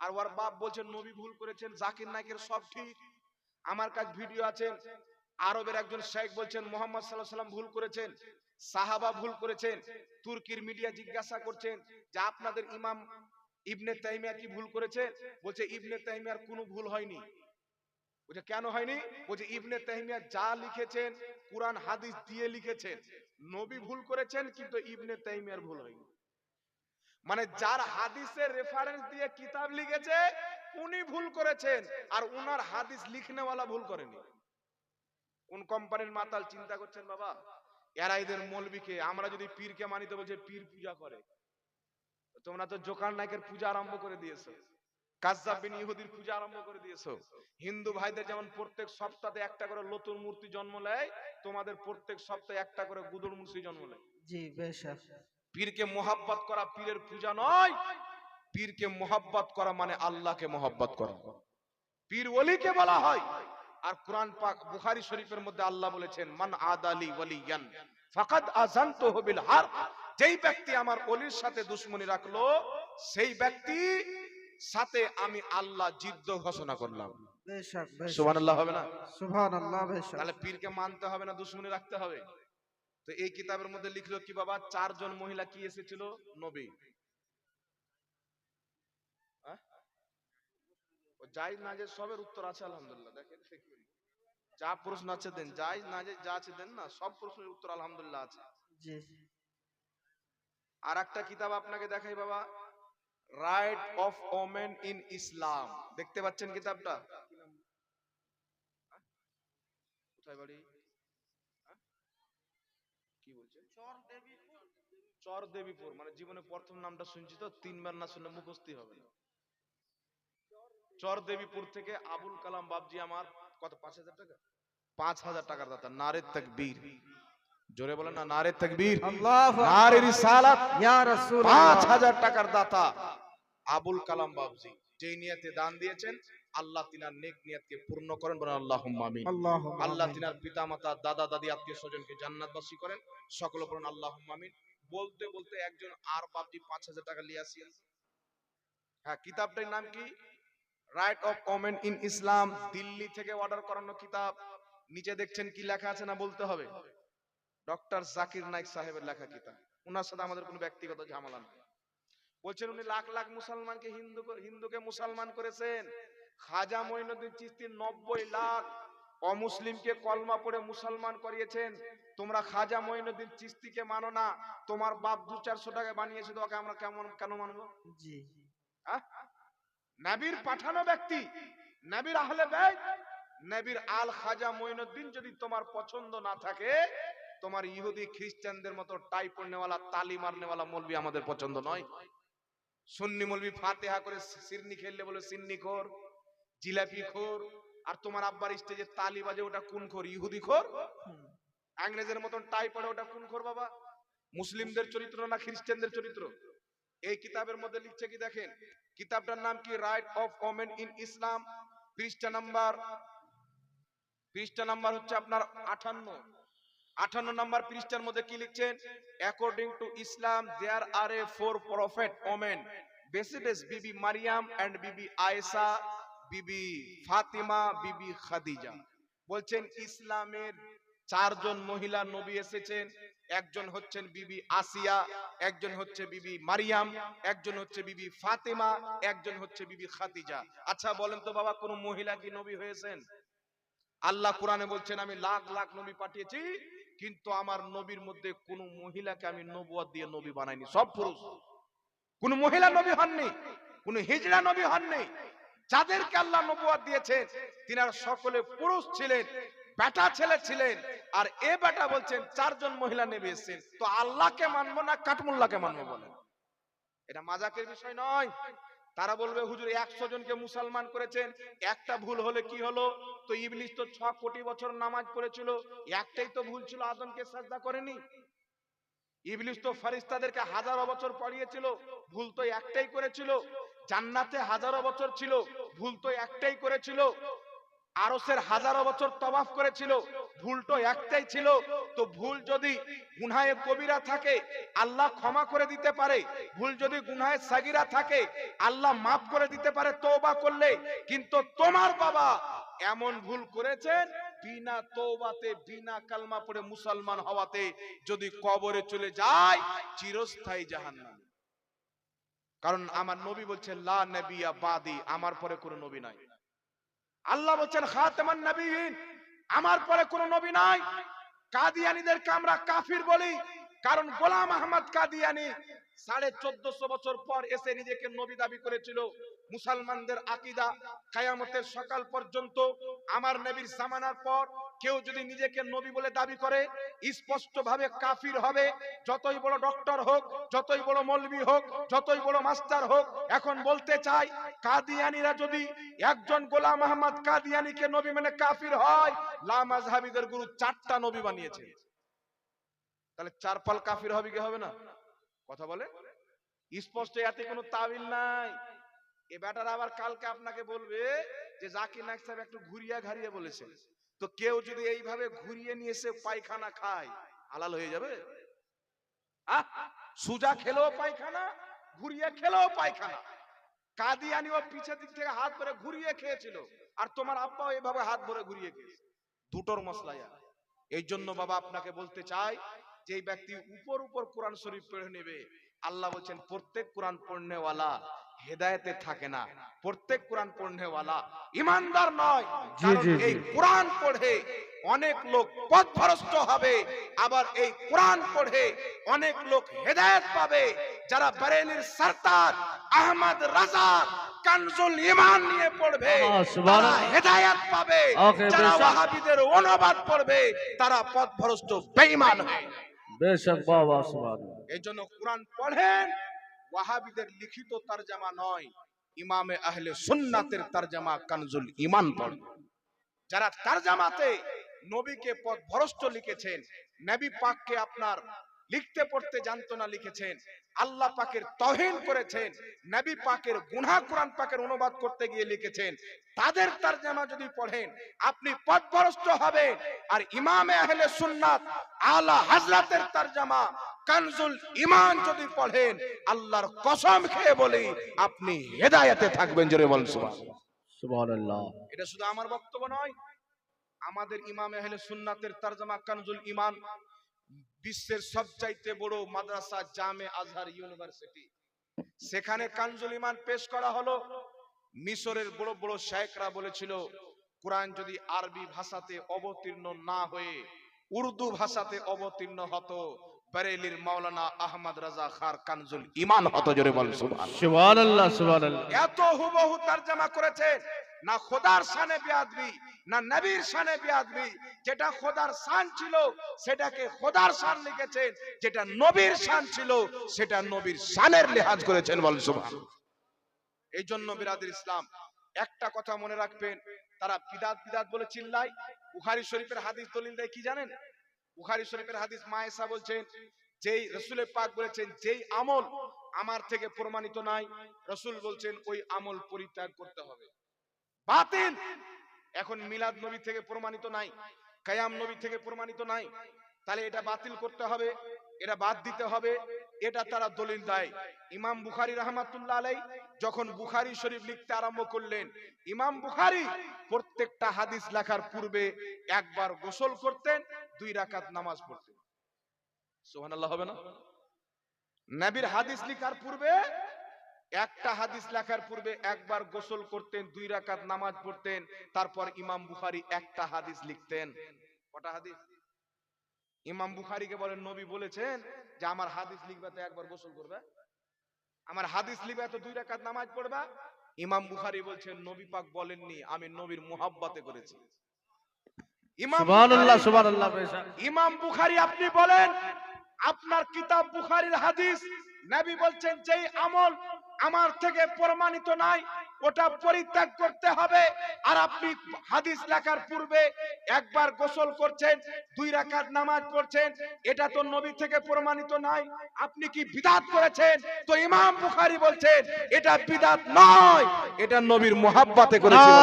আর ওর বাপ বলছেন, নবী ভুল করেছেন, জাকির নাইকের সব ঠিক। আমার কাছে ভিডিও আছে। আরবের একজন শেখ বলছেন, মোহাম্মদ সাল্লাহ সাল্লাম ভুল করেছেন, সাহাবা ভুল করেছেন, তুর্কির মিডিয়া জিজ্ঞাসা করছেন যে আপনাদের ইমাম ইবনে তাইমিয়া কি ভুল করেছে? বলছে, ইবনে তাইমিয়ার কোনো ভুল হয়নি। বলছে, কেন হয়নি? বলছে, ইবনে তাইমিয়া যা লিখেছেন, কোরআন, হাদিস দিয়ে লিখেছেন। নবী ভুল করেছেন, কিন্তু ইবনে তাইমিয়ার ভুল হয়নি। মানে যার হাদিসের রেফারেন্স দিয়ে কিতাব লিখেছে, উনি ভুল করেছেন, আর উনার হাদিস লিখনেওয়ালা ভুল করেনি। কোন কোম্পানির মাতাল চিন্তা করছেন বাবা? এরা এদের মৌলবীকে, আমরা যদি পীরকে মানি তো বলছে, পীর পূজা করে। তোমরা তো জোকার নায়কের পূজা আরম্ভ করে দিয়েছ। কাজ্জাব বিন ইহুদির পূজা আরম্ভ করে দিয়েছ। হিন্দু ভাইদের যেমন প্রত্যেক সপ্তাহে একটা করে নতুন মূর্তি জন্ম নেয়, তোমাদের প্রত্যেক সপ্তাহে একটা করে গুদুর মূর্তি জন্ম নেয়। জি বেশক পীরকে মোহাব্বত করা পীরের পূজা নয়। পীরকে মোহাব্বত করা মানে আল্লাহকে মোহাব্বত করা। পীর ওলিকে বলা হয়। আর কোরআন পাক বুখারী শরীফের মধ্যে আল্লাহ বলেছেন মান আদালি ওয়ালিয়ান ফাকাদ আযানতুহু বিল হার যেই ব্যক্তি আমার ওলির সাথে দুশমনি রাখল সেই ব্যক্তি সাথে আমি আল্লাহ জিদ্দ ঘোষণা করলাম। সুবহানাল্লাহ হবে না? সুবহানাল্লাহ তাহলে পীরকে মানতে হবে না দুশমনি রাখতে হবে? তো এই কিতাবের মধ্যে লিখলো কি বাবা চারজন মহিলা কি এসেছিল? নবী। যাই না যে সবের উত্তর আছে আলহামদুলিল্লাহ। দেখেন যা প্রশ্ন আছে দেন যাই না যে যা আছে দেন না সব প্রশ্নের উত্তর আলহামদুলিল্লাহ আছে। আর একটা কিতাব আপনাকে দেখাই বাবা right of women in Islam দেখতে পাচ্ছেন কিতাবটা? কোথায় বাড়ি? চর দেবীপুর মানে জীবনে প্রথম নামটা শুনছি তো তিনবার না শুনলে মুখস্থি হবে। চর দেবীপুর থেকে আবুল কালাম বাবজি আমার কত পাঁচ হাজার টাকা? পাঁচ হাজার টাকার দাতা নারে তকবীর। জোরে বলেন না নারে তকবীর। আল্লাহু নারে রিসালাত। ইয়া রাসূল পাঁচ হাজার টাকার দাতা আবুল কালাম বাবজি যেই নিয়তে দান দিয়েছেন আল্লাহ তিনার নেক নিয়তকে পূর্ণ করেন বলেন আল্লাহ আমিন। আল্লাহ তিনার পিতা মাতা দাদা দাদি আত্মীয় স্বজনকে জান্নাতবাসী করেন। সকল বলেন আল্লাহ আমিন। বলতে বলতে একজন আর বাবজি পাঁচ হাজার টাকা লিয়ে আসিয়েন হ্যাঁ কিতাবটার নাম কি? Right of women in Islam Delhi থেকে অর্ডার করানো কিতাব। নিচে দেখছেন কি লেখা আছে না বলতে হবে? ডক্টর জাকির নাইক সাহেবের লেখা কিতাব। ওনার সাথে আমাদের কোনো ব্যক্তিগত ঝামেলা নেই। বলছেন উনি লাখ লাখ মুসলমানকে হিন্দু হিন্দুকে মুসলমান করেছেন। খাজা মঈনুদ্দিন চিস্তি নব্বই লাখ অমুসলিমকে কলমা পড়ে মুসলমান করিয়েছেন। তোমরা খাজা মঈনুদ্দিন চিস্তিকে মানো না। তোমার বাপ দু চারশো টাকা বানিয়েছে তো ওকে আমরা কেমন কেন মানবো? জি। আহ? পাঠানো ব্যক্তি নাবির আহলে বাইত নবীর আল খাজা মঈনুদ্দিন যদি তোমার পছন্দ না থাকে তোমার ইহুদি খ্রিস্টানদের মতো টাই পড়নেওয়ালা তালি মারনেওয়ালা মলবি আমাদের পছন্দ নয়। সুন্নি মলবি ফাতেহা করে সিরনি খেললে বলে সিন্নি খোর। জিলাপি খোর আর তোমার আব্বার স্টেজে তালি বাজে ওটা কোন খোর? ইহুদি খোর। ইংরেজের মতন টাই পড়ে ওটা কোন খোর বাবা? মুসলিমদের চরিত্র না খ্রিস্টানদের চরিত্র? এই কিতাবের মধ্যে লিখছে কি দেখেন? কিতাবটার নাম কি? Right of women in Islam পৃষ্ঠা নাম্বার পৃষ্ঠা নাম্বার হচ্ছে আপনার আঠান্ন। আঠান্ন নাম্বার পৃষ্ঠার মধ্যে কি লিখছেন? According to Islam there are a four prophet women besides Bibi Mariam and বিবি আয়েশা। বিবি ফাতিমা, বিবি খাদিজা। বলছেন, ইসলামের চারজন মহিলা নবী এসেছেন। একজন হচ্ছেন বিবি আসিয়া, একজন হচ্ছে বিবি মারিয়াম, একজন হচ্ছে বিবি ফাতেমা, একজন হচ্ছে বিবি খাদিজা। আচ্ছা বলেন তো বাবা, কোন মহিলা কি নবী হয়েছেন? আল্লাহ কোরআনে বলছেন, আমি লাখ লাখ নবী পাঠিয়েছি, কিন্তু আমার নবীর মধ্যে কোন মহিলাকে আমি নবুয়াত দিয়ে নবী বানাইনি। সব পুরুষ। কোন মহিলা নবী হননি, কোন হিজড়া নবী হননি। যাদেরকে আল্লাহ নবুয়াত দিয়েছেন, তিনারা সকলে পুরুষ ছিলেন, বেটা ছেলে ছিলেন, আর এ বেটা বলছেন, চারজন মহিলা নেবে এসেছেন। তো আল্লাহকে মানবো না কাটমুল্লাহকে মানবো বলেন? এটা মাজাকের বিষয় নয়। তারা বলবে, হুজুর, একশো জনকে মুসলমান করেছেন। একটা ভুল হলে কি হলো? তো ইবলিশ তো ছ কোটি বছর নামাজ পড়েছিল, একটাই তো ভুল ছিল, আদমকে সাজদা করেনি। ইবলিশ তো ফারিস্তাদেরকে হাজারো বছর পড়িয়েছিল, ভুল তো একটাই করেছিল। জান্নাতে হাজারো বছর ছিল, ভুল তো একটাই করেছিল। আরসের হাজারো বছর তবাফ করেছিল, ভুল তো একটাই ছিল। তো ভুল যদি গুনাহে কবিরা থাকে, আল্লাহ ক্ষমা করে দিতে পারে। ভুল যদি গুনাহে সাগিরা থাকে, আল্লাহ মাফ করে দিতে পারে তওবা করলে। কিন্তু তোমার বাবা এমন ভুল করেছেন, বিনা তওবাতে, বিনা কালমা পড়ে মুসলমান হওয়াতে যদি কবরে চলে যায়, চিরস্থায়ী জাহান্নামে। কারণ আমার নবী বলছে, লা নবিয়া বাদি, আমার পরে কোনো নবী নাই। আল্লাহ বলছেন, খাতেমান নবীন আমার পরে কোনো নবী নাই। কাদিয়ানিদেরকে আমরা কাফির বলি, কারণ গোলাম আহমদ কাদিয়ানি সাড়ে চোদ্দশো বছর পর এসে নিজেকে নবী দাবি করেছিল। মুসলমানদের আকিদা কায়ামতের সকাল পর্যন্ত আমার নবীর জামানার পর কেউ যদি নিজেকে নবী বলে দাবি করে স্পষ্ট ভাবে কাফির হবে, যতই বড় ডক্টর হোক, যতই বড় মৌলবী হোক, যতই বড় মাস্টার হোক, এখন বলতে চাই, কাদিয়ানিরা যদি একজন গোলাম আহমদ কাদিয়ানিকে নবী মানে কাফির হয় লামাজহাবিদের গুরু চারটা নবী বানিয়েছে। তাহলে চার পাল কাফির হবে কি হবে না? কথা বলে? স্পষ্ট এতে কোনো তাবিল নাই। এ ব্যাটার আবার কালকে আপনাকে বলবে যে জাকির নায়ক সাহেব একটু ঘুরিয়া ঘাড়িয়ে বলেছে। তো কেউ যদি এইভাবে ঘুরিয়ে নিয়ে এসে পায়খানা খায়, হালাল হয়ে যাবে? সুজা খেলেও পায়খানা, ঘুরিয়ে খেলেও পায়খানা। কাদিয়ানি ও পিছের দিক থেকে হাত ধরে ঘুরিয়ে খেয়েছিল, আর তোমার আব্বাও এভাবে হাত ধরে ঘুরিয়ে খেয়েছে। দুটোর মশলাইয়া এই জন্য বাবা আপনাকে বলতে চাই যে ব্যক্তি উপর উপর কোরআন শরীফ পড়ে নেবে। আল্লাহ বলছেন, প্রত্যেক কোরআন পড়নেওয়ালা হেদায়েতে থাকে না। প্রত্যেক কোরআন পড়নেওয়ালা ইমানদার নয় কারণ এই কোরআন পড়ে অনেক লোক পথভ্রষ্ট হবে আবার এই কোরআন পড়ে অনেক লোক হেদায়েত পাবে। যারা বারেলির সরদার আহমদ রাজা কানজুল ইমান নিয়ে পড়বে। তারা হেদায়েত পাবে। যারা। ওয়াহাবিদের অনুবাদ পড়বে তারা পথভ্রষ্ট বেঈমান হয় বেশক বাবা সুবহান এই জন্য কোরআন পড়েন ওয়াহাবিদের লিখিত তরজামা নয়, ইমামে আহলে সুন্নাতের তরজামা কানজুল ইমান পড়েন যারা তরজামাতে নবীকে পথ ভরষ্ট লিখেছেন, নবী পাককে আপনার লিখতে পড়তে জানতো না লিখেছেন, আল্লাহ পাকের তহিন করেছেন, নবী পাকের গুনাহ কোরআন পাকের অনুবাদ করতে গিয়ে লিখেছেন, তাদের তরজামা যদি পড়েন, আপনি পথভ্রষ্ট হবেন। আর ইমামে আহলে সুন্নাত আলা হযরতের তরজামা কানজুল ইমান যদি পড়েন আল্লাহর কসম খেয়ে বলি আপনি হেদায়েতে থাকবেন জোরে সুবহানাল্লাহ সুবহানাল্লাহ। এটা শুধু আমার বক্তব্য নয় আমাদের ইমাম আহলে সুন্নাতের তরজমা কানজুল ইমান বিশ্বের সবচাইতে বড় মাদ্রাসা জামে আজহার ইউনিভার্সিটি। সেখানে কানজুল ইমান পেশ করা হলো মিশরের বড় বড় শেখরা বলেছিল কোরআন যদি আরবি ভাষাতে অবতীর্ণ না হয়ে উর্দু ভাষাতে অবতীর্ণ হতো বারেলির মাওলানা আহমদ রাজা খার কানজুল ইমান হতো জোরে বল সুবহানাল্লাহ। সুবহানাল্লাহ এত হুবহু তরজমা করেছেন না খোদার শানে বিয়াদবি না নবীর শানে বিয়াদবি যেটা খোদার শান ছিল সেটাকে খোদার শান লিখেছেন যেটা নবীর শান ছিল সেটা নবীর শানের লিহাজ করেছেন বল সুবহান এই জন্য বিরাদের ইসলাম একটা কথা মনে রাখবেন তারা বিদাত বিদাত বলে চিল্লায় বুখারী শরীফের হাদিস দলিল দেয় কি জানেন? বুখারী শরীফের হাদিস মায়েশা বলছেন, যেই রসুলের পাক বলেছেন, যেই আমল আমার থেকে প্রমাণিত নাই, রসুল বলছেন, ওই আমল পরিত্যাগ করতে হবে। বাতিল! এখন মিলাদ নবী থেকে প্রমাণিত নাই, কায়াম নবী থেকে প্রমাণিত নাই, তাহলে এটা বাতিল করতে হবে, এটা বাদ দিতে হবে, এটা তারা দলিল দেয়। ইমাম বুখারী রহমাতুল্লাহ আলাই যখন বুখারী শরীফ লিখতে আরম্ভ করলেন, ইমাম বুখারী প্রত্যেকটা হাদিস লেখার পূর্বে একবার গোসল করতেন দুই রাকাত নামাজ পড়তেন সুবহানাল্লাহ হবে না? নবীর হাদিস লেখার পূর্বে একটা হাদিস লেখার পূর্বে একবার গোসল করতেন দুই রাকাত নামাজ পড়তেন তারপর ইমাম বুখারী একটা হাদিস লিখতেন। কটা হাদিস? ইমাম বুখারীকে বলেন নবী বলেছেন যে আমার হাদিস লিখবে তো একবার গোসল করবে। আমার হাদিস লিখবে তো দুই রাকাত নামাজ পড়বা। ইমাম বুখারি বলছেন নবী পাক বলেননি আমি নবীর মুহাব্বতে করেছি। ইমাম বুখারী- আপনি বলেন আপনার কিতাব বুখারীর হাদিস নবী বলছেন যেই আমল আমার থেকে প্রমাণিত নাই ওটা পরিত্যাগ করতে হবে। আর আপনি হাদিস লেখার পূর্বে একবার গোসল করছেন দুই রাকাত নামাজ পড়ছেন এটা তো নবী থেকে প্রমাণিত নাই আপনি কি বিদাত করেছেন? তো ইমাম বুখারী বলছেন এটা বিদাত নয় এটা নবীর মুহাব্বতে করেছেন